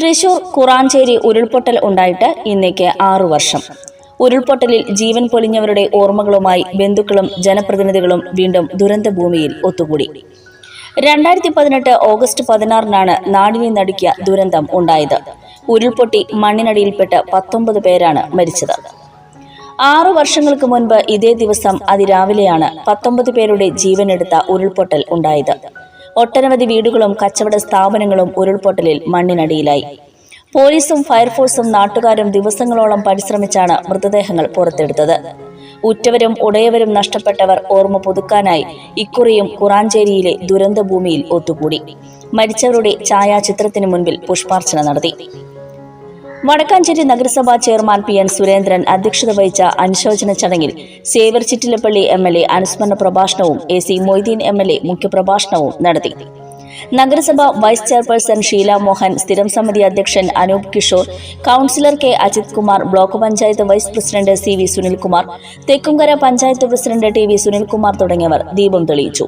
തൃശൂർ കുറാഞ്ചേരി ഉരുൾപൊട്ടൽ ഉണ്ടായിട്ട് ഇന്നേക്ക് ആറു വർഷം. ഉരുൾപൊട്ടലിൽ ജീവൻ പൊലിഞ്ഞവരുടെ ഓർമ്മകളുമായി ബന്ധുക്കളും ജനപ്രതിനിധികളും വീണ്ടും ദുരന്തഭൂമിയിൽ ഒത്തുകൂടി. രണ്ടായിരത്തി പതിനെട്ട് ഓഗസ്റ്റ് പതിനാറിനാണ് നാടിനെ നടുക്കിയ ദുരന്തം ഉണ്ടായത്. ഉരുൾപൊട്ടി മണ്ണിനടിയിൽപ്പെട്ട് പത്തൊമ്പത് പേരാണ് മരിച്ചത്. ആറു വർഷങ്ങൾക്ക് മുൻപ് ഇതേ ദിവസം അതിരാവിലെയാണ് പത്തൊമ്പത് പേരുടെ ജീവനെടുത്ത ഉരുൾപൊട്ടൽ ഉണ്ടായത്. ഒട്ടനവധി വീടുകളും കച്ചവട സ്ഥാപനങ്ങളും ഉരുൾപൊട്ടലിൽ മണ്ണിനടിയിലായി. പോലീസും ഫയർഫോഴ്സും നാട്ടുകാരും ദിവസങ്ങളോളം പരിശ്രമിച്ചാണ് മൃതദേഹങ്ങൾ പുറത്തെടുത്തത്. ഉറ്റവരും ഉടയവരും നഷ്ടപ്പെട്ടവർ ഓർമ്മ പുതുക്കാനായി ഇക്കുറിയും കുറാഞ്ചേരിയിലെ ദുരന്തഭൂമിയിൽ ഒത്തുകൂടി. മരിച്ചവരുടെ ഛായാചിത്രത്തിന് മുൻപിൽ പുഷ്പാർച്ചന നടത്തി. വടക്കാഞ്ചേരി നഗരസഭാ ചെയർമാൻ പി എൻ സുരേന്ദ്രൻ അധ്യക്ഷത വഹിച്ച അനുശോചന ചടങ്ങിൽ Xavier Chittilappilly M L A അനുസ്മരണ പ്രഭാഷണവും A C Moideen M L A മുഖ്യപ്രഭാഷണവും നടത്തി. നഗരസഭ വൈസ് ചെയർപേഴ്സൺ ഷീല മോഹൻ സ്ഥിരം സമിതി അധ്യക്ഷൻ Anoop Kishore councillor K Ajith Kumar block panchayat vice president C V Sunilkumar Thekkumkara panchayat president T V Sunilkumar തുടങ്ങിയവർ ദീപം തെളിയിച്ചു.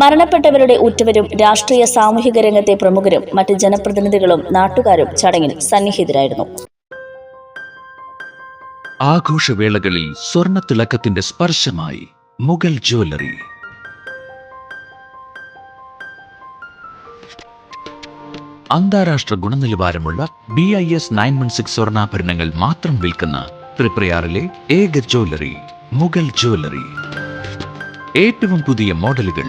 മരണപ്പെട്ടവരുടെ ഉറ്റവരും രാഷ്ട്രീയ സാമൂഹിക രംഗത്തെ പ്രമുഖരും മറ്റ് ജനപ്രതിനിധികളും നാട്ടുകാരും ചടങ്ങിൽ സന്നിഹിതരായിരുന്നു. ആഘോഷവേളകളിൽ സ്വർണ തിളക്കത്തിന്റെ സ്പർശമായി മുഗൾ ജ്വല്ലറി. അന്താരാഷ്ട്ര ഗുണനിലവാരമുള്ള B I S nine one six സ്വർണാഭരണങ്ങൾ മാത്രം വിൽക്കുന്ന ത്രിപ്രയാറിലെ ഏക ജ്വല്ലറി മുഗൾ ജ്വല്ലറി. ഏറ്റവും പുതിയ മോഡലുകൾ